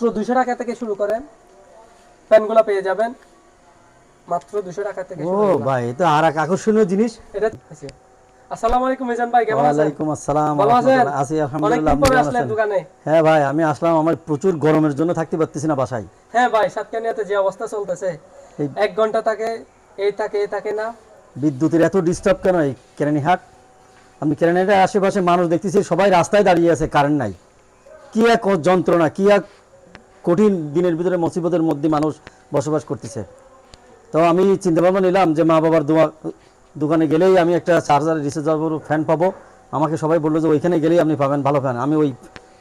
মাত্র দুশো টাকা থেকে শুরু করে। প্যানগুলো পেয়ে যাবেন। মাত্র দুশো টাকা থেকে ও ভাই এটা আর এক আকর্ষণীয় জিনিস। এটা আছে। আসসালামু আলাইকুম মিজান ভাই কেমন আছেন? ওয়ালাইকুম আসসালাম ভালো আছেন? রহমতুল্লাহ। আছি আলহামদুলিল্লাহ আপনি কেমন আছেন? দোকানে। হ্যাঁ ভাই আমি আসলাম আমার প্রচুর গরমের জন্য থাকতে পারতেছি না বাসায়। হ্যাঁ ভাই সাতকানিয়াতে যে অবস্থা চলতেছে এক ঘণ্টা থাকে এই থাকে এই থাকে না। বিদ্যুতের এত ডিস্টার্ব কেন এই কেরানীহাট? আমি কেরানীহাটের আশেপাশে মানুষ দেখতেছি সবাই রাস্তায় দাঁড়িয়ে আছে কারেন্ট নাই। কি এক যন্ত্রণা কি এক কঠিন দিনের ভিতরে মুসিবতের মধ্যে মানুষ বসবাস করতেছে। তো আমি চিন্তা ভাবনা নিলাম যে মা বাবার দোয়া দোকানে গেলেই আমি একটা চার্জার রিচার্জেবল ফ্যান পাবো। আমাকে সবাই বলল যে ওইখানে গেলেই আপনি পাবেন ভালো ফ্যান। আমি ওই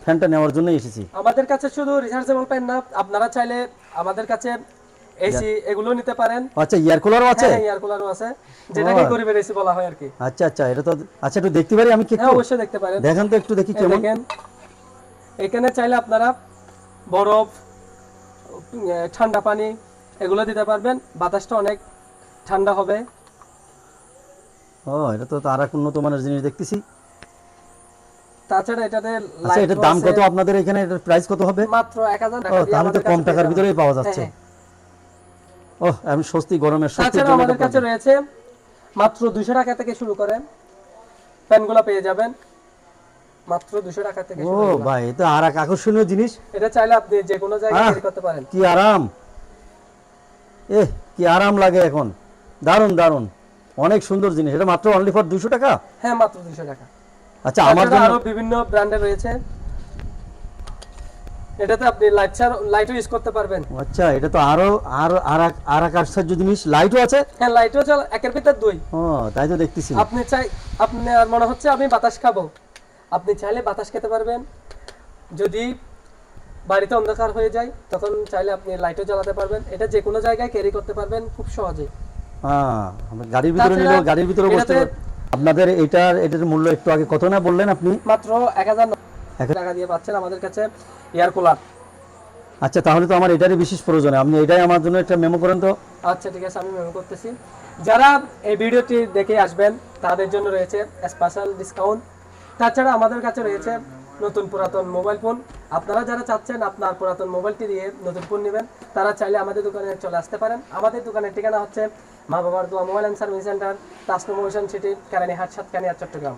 ফ্যানটা নেওয়ার জন্যই এসেছি। আমাদের কাছে শুধু রিচার্জেবল পেন না আপনারা চাইলে আমাদের কাছে এসি এগুলো নিতে পারেন। আচ্ছা এয়ার কুলারও আছে? হ্যাঁ এয়ার কুলারও আছে। যেটাকে গরিবের এসি বলা হয় আর কি আচ্ছা আচ্ছা এটা তো আচ্ছা একটু দেখতে পারি আমি কি হ্যাঁ অবশ্যই দেখতে পারেন। দেখেন তো একটু দেখি কেমন। দেখেন এখানে চাইলে আপনারা বরফ ঠান্ডা পানি এগুলো দিতে পারবেন। বাতাসটা অনেক ঠান্ডা হবে। ও এটা তো এক উন্নত মানের জিনিস দেখতেছি। তাছাড়া এটাতে আচ্ছা এটার দাম কত আপনাদের এখানে? এটার প্রাইস কত হবে? মাত্র এক হাজার ও টাকা তাহলে তো আমাদের কম কাছে টাকার ভিতরেই পাওয়া যাচ্ছে। হ্যাঁ, ও আমি স্বস্তি গরমের স্বস্তির তাছাড়া আমাদের কাছে রয়েছে মাত্র দুশো টাকা থেকে শুরু করে। প্যানগুলো পেয়ে যাবেন। মাত্র দুশো টাকা থেকে ও। ভাই এটা আর এক আকর্ষণীয় জিনিস। এটা চাইলে আপনি যে কোনো জায়গায়! ক্যারি করতে পারেন। কি আরাম। এ কি আরাম লাগে এখন। দারুণ দারুণ। অনেক সুন্দর জিনিস। এটা মাত্র অনলি ফর দুশো টাকা? হ্যাঁ মাত্র দুশো টাকা। আচ্ছা আমার জন্য আরও বিভিন্ন ব্র্যান্ডের রয়েছে। এটাতে আপনি লাইট ছাড় লাইটও ইউজ করতে পারবেন। আচ্ছা এটা তো আরও আর আর এক আশ্চর্য জিনিস। লাইটও আছে? হ্যাঁ লাইটও চল। একের ভিতর দুই। ও তাই তো দেখতেছি। আপনি চাই আপনি আর মনে হচ্ছে আমি বাতাস খাব। আপনি চাইলে বাতাস খেতে পারবেন। যদি বাড়িতে অন্ধকার হয়ে যায় তখন চাইলে আপনি লাইটও জ্বালাতে পারবেন। এটা যে কোনো জায়গায় ক্যারি করতে পারবেন খুব সহজে। হ্যাঁ গাড়ির ভিতরে নিলেও গাড়ির ভিতরে বসতে আপনাদের এটার এটার মূল্য একটু আগে কত না বললেন আপনি? মাত্র এক হাজার এক টাকা দিয়ে পাচ্ছেন আমাদের কাছে এয়ার কুলার আচ্ছা তাহলে তো আমার এটারই বিশেষ প্রয়োজন। আপনি এটাই আমার জন্য একটা মেমো করেন তো। আচ্ছা ঠিক আছে আমি মেমো করতেছি। যারা এই ভিডিওটি দেখে আসবেন তাদের জন্য রয়েছে স্পেশাল ডিসকাউন্ট তাছাড়া আমাদের কাছে রয়েছে নতুন পুরাতন মোবাইল ফোন। আপনারা যারা চাচ্ছেন আপনার পুরাতন মোবাইলটি দিয়ে নতুন ফোন নেবেন, তারা চাইলে আমাদের দোকানে চলে আসতে পারেন। আমাদের দোকানের ঠিকানা হচ্ছে মা বাবার দোয়া mobile and service centre, Tasnu motion city, Keranihat, Satkania, Chattogram.